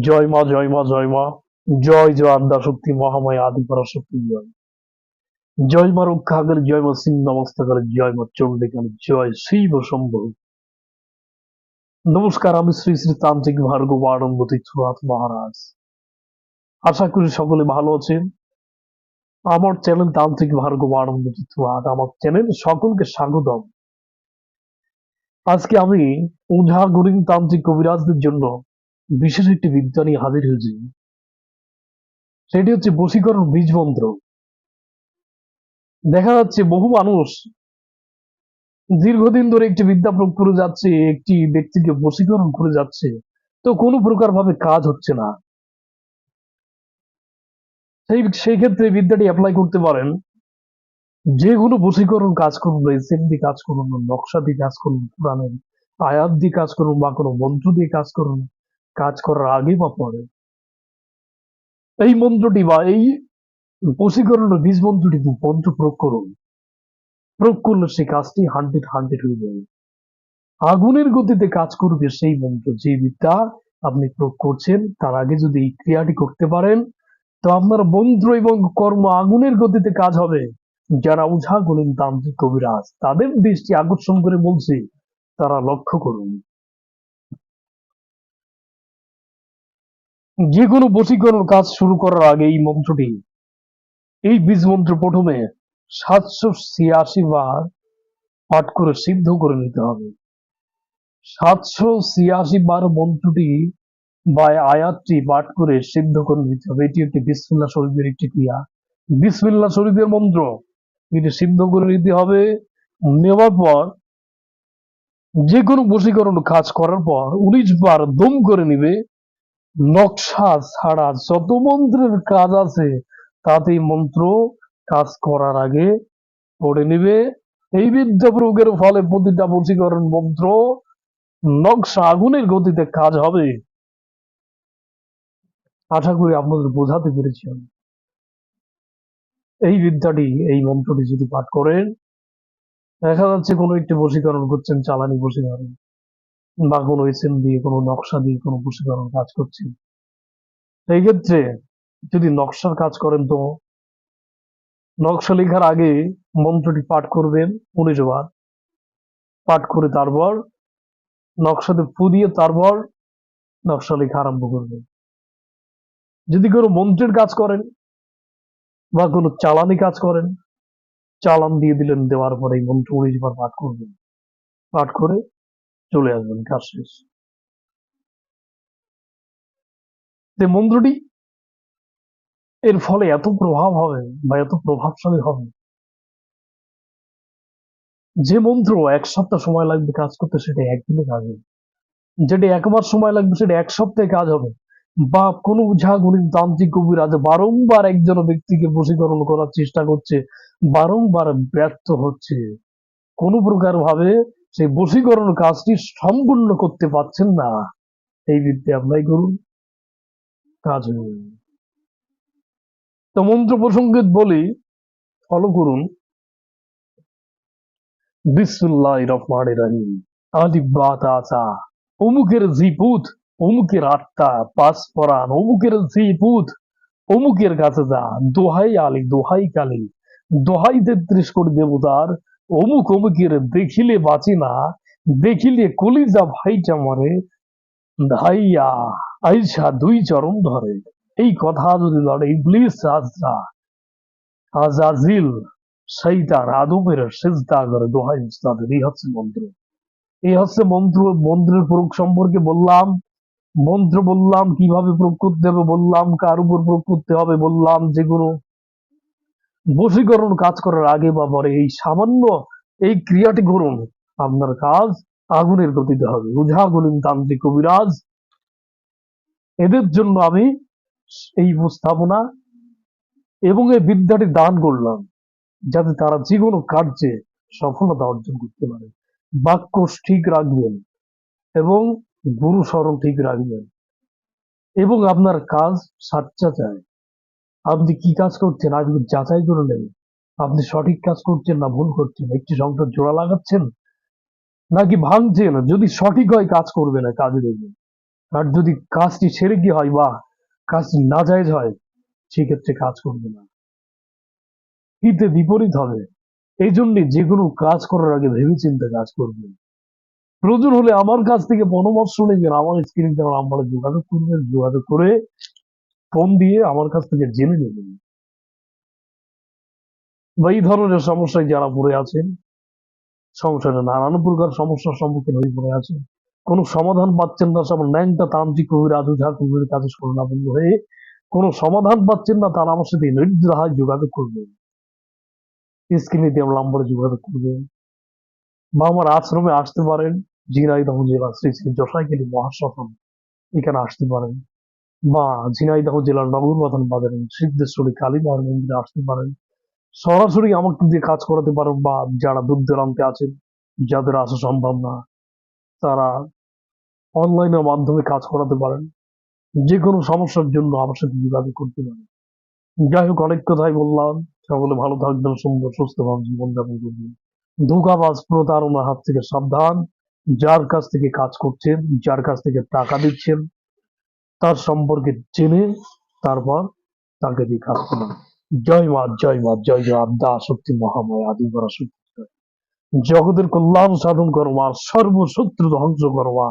জয় মা জয় মা জয় মা। জয় জয় আদ্যা শক্তি, মহামায়া আদি পরাশক্তি জয়। জয় মা রক্ষাগর জয় মা সিং নমস্কার জয় মা চণ্ডীকাল জয় শিব শম্ভু। নমস্কার, আমি শ্রী শ্রী তান্ত্রিক ভার্গব আনন্দ তীর্থনাথ মহারাজ। আশা করি সকলে ভালো আছেন। আমার চ্যানেল তান্ত্রিক ভার্গব আনন্দ তীর্থনাথ আমার চ্যানেল সকলকে স্বাগতম। আজকে আমি ওঝা গরিম তান্ত্রিক কবিরাজদের জন্য বিশেষ একটি বিদ্যা নিয়ে হাজির হয়েছি। সেটি হচ্ছে বশীকরণ বীজ মন্ত্র। দেখা যাচ্ছে বহু মানুষ দীর্ঘদিন ধরে একটি বিদ্যা প্রয়োগ করে যাচ্ছে, একটি ব্যক্তিকে বশীকরণ করে যাচ্ছে। তো কোনো প্রকার ভাবে কাজ হচ্ছে না। সেই সেই ক্ষেত্রে বিদ্যাটি অ্যাপ্লাই করতে পারেন। যে কোনো বশীকরণ কাজ করুন এসএম দিয়ে কাজ করুন, নকশা দিয়ে কাজ করুন, পুরাণের আয়াত দিয়ে কাজ করুন বা কোনো মন্ত্র দিয়ে কাজ করুন। কাজ করার আগে বা পরে এই মন্ত্রটি বা এই বশীকরণের বীজ মন্ত্রটি মন্ত্র প্রয়োগ করুন প্রয়োগ করলে সেই কাজটি হান্ড্রেড হান্ড্রেড হয়ে যাবে। আগুনের গতিতে কাজ করবে সেই মন্ত্র, যে বিদ্যা আপনি প্রয়োগ করছেন, তার আগে যদি এই ক্রিয়াটি করতে পারেন, তো আপনার মন্ত্র এবং কর্ম আগুনের গতিতে কাজ হবে। যারা উঝা বলেন তান্ত্রিক কবিরাজ, তাদের দৃষ্টি আকর্ষণ করে বলছে, তারা লক্ষ্য করুন। যে কোনো বশীকরণ কাজ শুরু করার আগে এই মন্ত্রটি, এই বীজ মন্ত্র প্রথমে সাতশো ছিয়াশি বার পাঠ করে সিদ্ধ করে নিতে হবে। সাতশো ছিয়াশি বার মন্ত্রটি বা আয়াতটি পাঠ করে সিদ্ধ করে নিতে হবে। এটি একটি বিসমিল্লা শরীফের একটি ক্রিয়া। বিসমিল্লা শরীফের মন্ত্র এটি সিদ্ধ করে নিতে হবে। নেওয়ার পর যে কোনো বশীকরণ কাজ করার পর উনিশ বার দম করে নিবে। নকশা ছাড়া যত মন্ত্রের কাজ আছে, তাতেই মন্ত্র কাজ করার আগে পড়ে নিবে। এই বিদ্যা প্রয়োগের ফলে প্রতিটা বশীকরণ মন্ত্র নকশা আগুনের গতিতে কাজ হবে। আশা করি আপনাদের বোঝাতে পেরেছি আমি। এই বিদ্যাটি, এই মন্ত্রটি যদি পাঠ করেন, দেখা যাচ্ছে কোনো একটি বশীকরণ করছেন, চালানি বশীকরণ। বা কোনো এসএম দিয়ে কোনো নকশা দিয়ে কোনো বশীকরণ কাজ করছেন। এই ক্ষেত্রে যদি নকশার কাজ করেন তো নকশা লেখার আগে মন্ত্রটি পাঠ করবেন উনিশ বার। পাঠ করে তারপর নকশাতে ফু দিয়ে তারপর নকশা লেখা আরম্ভ করবেন। যদি কোনো মন্ত্রের কাজ করেন বা কোনো চালানি কাজ করেন, চালান দিয়ে দিলেন দেওয়ার পরে এই মন্ত্র উনিশ বার পাঠ করবেন। পাঠ করে চলে আসবেন, কাজ শেষ। মন্ত্রটি, এর ফলে এত প্রভাব হবে বা এত প্রভাবশালী হবে। যে মন্ত্র এক সপ্তাহ সময় লাগবে কাজ করতে, সেটা একদিনে কাজ হবে। যেটা একবার সময় লাগবে, সেটা এক সপ্তাহে কাজ হবে। বা কোনো ঝাগুনি তান্ত্রিক কবিরাজ বারংবার একজন ব্যক্তিকে বশীকরণ করার চেষ্টা করছে, বারংবার ব্যর্থ হচ্ছে। কোনো প্রকার ভাবে সেই বশীকরণ কাজটি সম্পূর্ণ করতে পারছেন না। এই বিদ্যা অ্যাপ্লাই করুন। কাজ হয়ে তো মন্ত্র প্রসঙ্গে বলি ফলো করুন। রহমান রহিম। আলিবাত আসা অমুকের জিপুত, অমুকের আত্মা পাস পরাণ, অমুকের জিপুত, অমুকের কাছে যা দোহাই আলী, দোহাই কালী। দোহাই তেত্রিশ কোটি দেবতার অমুক অমুকের দেখিলে বাঁচি না দেখিলে কলিজা ভাইটা মরে ধাইয়া আইসা দুই চরণ ধরে এই কথা যদি লড়ে ইবলিস আজরা আজাজিল শৈতান আদমের সেজদা করে দোহাই উস্তাদের এই হচ্ছে মন্ত্র এই হচ্ছে মন্ত্র মন্ত্রের প্রয়োগ সম্পর্কে বললাম মন্ত্র বললাম কীভাবে প্রয়োগ করতে হবে বললাম কার উপর প্রয়োগ করতে হবে বললাম যে কোনো বশীকরণ কাজ করার আগে বা পরে এই সামান্য এই ক্রিয়াটি করুন, আপনার কাজ আগুনের গতিতে হবে। উঝা গলিন তান্ত্রিক কবিরাজ এদের জন্য আমি এই উপস্থাপনা এবং এই বিদ্যাটি দান করলাম, যাতে তারা যে কোনো কার্যে সফলতা অর্জন করতে পারে। বাক্য ঠিক রাখবেন এবং গুরু স্মরণ ঠিক রাখবেন এবং আপনার কাজ সাচ্চা চায়। আপনি কি কাজ করছেন? আগে যাচাই করে নেবেন আপনি সঠিক কাজ করছেন না ভুল করছেন? একটি সংসার জোড়া লাগাচ্ছেন? নাকি ভাঙছেন? যদি সঠিক হয়, কাজ করবে না, কাজে দেখবেন আর যদি কাজটি ছেড়ে গিয়ে হয় বা কাজটি নাজায়জ হয়, সেক্ষেত্রে কাজ করবে না। হিতে বিপরীত হবে। এই জন্য যে কোনো কাজ করার আগে ভেবে চিন্তে কাজ করবেন। প্রয়োজন হলে আমার কাছ থেকে পরামর্শ নেবেন, আমার স্ক্রিন নাম্বারে যোগাযোগ করবেন। যোগাযোগ করে ফোন দিয়ে আমার কাছ থেকে জেনে নেবেন বা এই ধরনের সমস্যায় যারা পড়ে আছেন সংসারে নানান প্রকার সমস্যার সম্মুখীন হয়ে পড়ে আছেন। কোনো সমাধান পাচ্ছেন না, সব ন্যাংটা তান্ত্রিক কবির আধুঝা কবির কাছে শরণাপন্ন হয়ে, কোনো সমাধান পাচ্ছেন না, তারা আমার সাথে নির্দ্রাহায় যোগাযোগ করবেন। স্ক্রিনে দেওয়া নাম্বারে যোগাযোগ করবেন। বা আমার আশ্রমে আসতে পারেন ঝিনাইদহ জেলা শ্রী শ্রী যশাইকেলী মহাশ্মশান, এখানে আসতে পারেন। বা ঝিনাইদহ জেলার নগরবাথান বাজারে সিদ্ধেশ্বরী কালী মায়ের মন্দিরে আসতে পারেন। সরাসরি আমাকে দিয়ে কাজ করাতে পারেন বা যারা দূর দূরান্তে আছেন, যাদের আসা সম্ভব না, তারা অনলাইনের মাধ্যমে কাজ করাতে পারেন। যে কোনো সমস্যার জন্য আমার সাথে যোগাযোগ করতে পারেন। যাই হোক, অনেক কথাই বললাম। সকলে ভালো থাকবেন, সুন্দর, সুস্থভাবে জীবনযাপন করবেন। ধোকাবাজ প্রতারণার হাত থেকে সাবধান। যার কাছ থেকে কাজ করছেন, যার কাছ থেকে টাকা দিচ্ছেন তার সম্পর্কে জেনে তারপর তাকে দিয়ে করলাম জয় মা জয় মা, জয় জয় আদ্যা শক্তি মহাময় আদি করা শক্তি জগতের কল্যাণ সাধন করবার মা, সর্বশত্রু ধ্বংস করো মা।